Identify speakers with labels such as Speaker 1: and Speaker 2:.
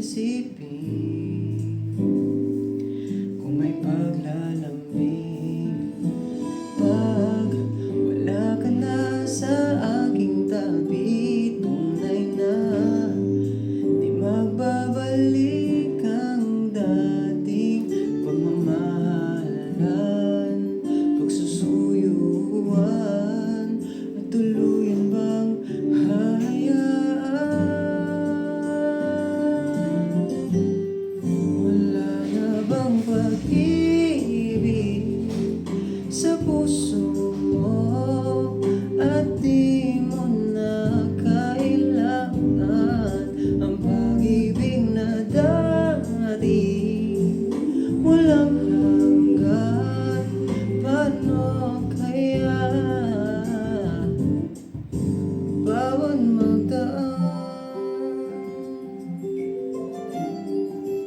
Speaker 1: príncipe. sa puso mo at di mo na kailangan. Ang pag-ibig na dati walang hanggan paano kaya? Bawat magdaan